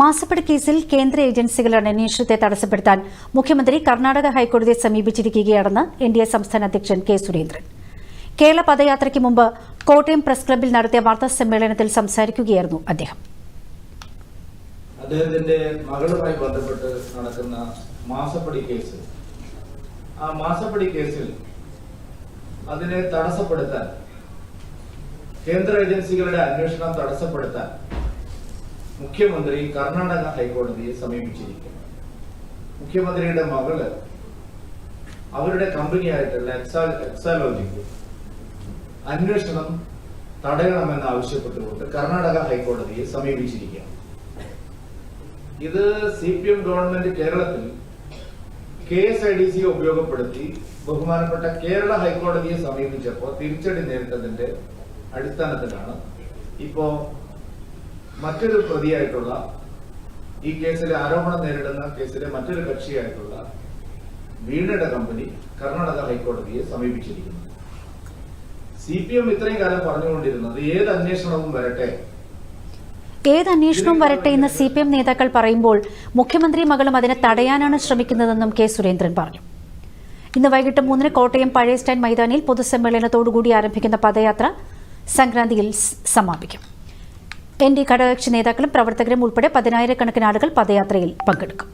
മാസപ്പടി കേസിൽ കേന്ദ്ര ഏജൻസികളുടെ അന്വേഷണത്തെ തടസ്സപ്പെടുത്താൻ മുഖ്യമന്ത്രി കർണാടക ഹൈക്കോടതിയെ സമീപിച്ചിരിക്കുകയാണെന്ന് എൻ ഡി എ സംസ്ഥാന അധ്യക്ഷൻ കെ സുരേന്ദ്രൻ. കേരള പദയാത്രയ്ക്ക് മുമ്പ് കോട്ടയം പ്രസ് ക്ലബിൽ നടത്തിയ വാർത്താ സമ്മേളനത്തിൽ സംസാരിക്കുകയായിരുന്നു അദ്ദേഹം. അദ്ദേഹത്തിന്റെ മകളുമായി ബന്ധപ്പെട്ട് നടക്കുന്ന മാസപ്പടി കേസ് ആ മാസപ്പടി കേസിൽ അതിനെ തടസ്സപ്പെടുത്താൻ കേന്ദ്ര ഏജൻസികളുടെ അന്വേഷണം തടസ്സപ്പെടുത്താൻ മുഖ്യമന്ത്രി കർണാടക ഹൈക്കോടതിയെ സമീപിച്ചിരിക്കുന്നു. മുഖ്യമന്ത്രിയുടെ മകൾ അവരുടെ കമ്പനിയായിട്ടുള്ള എക്സാ എക്സാലോജിക്ക് അന്വേഷണം തടയണമെന്ന് ആവശ്യപ്പെട്ടുകൊണ്ട് കർണാടക ഹൈക്കോടതിയെ സമീപിച്ചിരിക്കുകയാണ്. ഇത് സി പി എം ഗവൺമെന്റ് കേരളത്തിൽ കെ എസ് ഐ ഡി സിയെ ഉപയോഗപ്പെടുത്തി ബഹുമാനപ്പെട്ട കേരള ഹൈക്കോടതിയെ സമീപിച്ചപ്പോൾ തിരിച്ചടി നേരിട്ടതിന്റെ അടിസ്ഥാനത്തിലാണ്. ഇപ്പോ മറ്റൊരു പ്രതിയായിട്ടുള്ള ഈ കേസിലെ ആരോപണം നേരിടുന്ന കേസിലെ മറ്റൊരു കക്ഷിയായിട്ടുള്ള വീണയുടെ കമ്പനി കർണാടക ഹൈക്കോടതിയെ സമീപിച്ചിരിക്കുന്നു. സി പി എം ഇത്രയും കാലം പറഞ്ഞുകൊണ്ടിരുന്നത് ഏത് അന്വേഷണവും വരട്ടെ. ഏത് അന്വേഷണവും വരട്ടെ എന്ന് സി പി എം നേതാക്കൾ പറയുമ്പോൾ മുഖ്യമന്ത്രി മകളും അതിനെ തടയാനാണ് ശ്രമിക്കുന്നതെന്നും കെ സുരേന്ദ്രൻ പറഞ്ഞു. ഇന്ന് വൈകിട്ട് മൂന്നിന് കോട്ടയം പഴയ സ്റ്റാൻഡ് മൈതാനിയിൽ പൊതുസമ്മേളനത്തോടുകൂടി ആരംഭിക്കുന്ന പദയാത്ര സംക്രാന്തിയിൽ സമാപിക്കും. എൻ ഡി ഘടകകക്ഷി നേതാക്കളും പ്രവർത്തകരും ഉൾപ്പെടെ പതിനായിരക്കണക്കിന് ആളുകൾ പദയാത്രയിൽ പങ്കെടുക്കും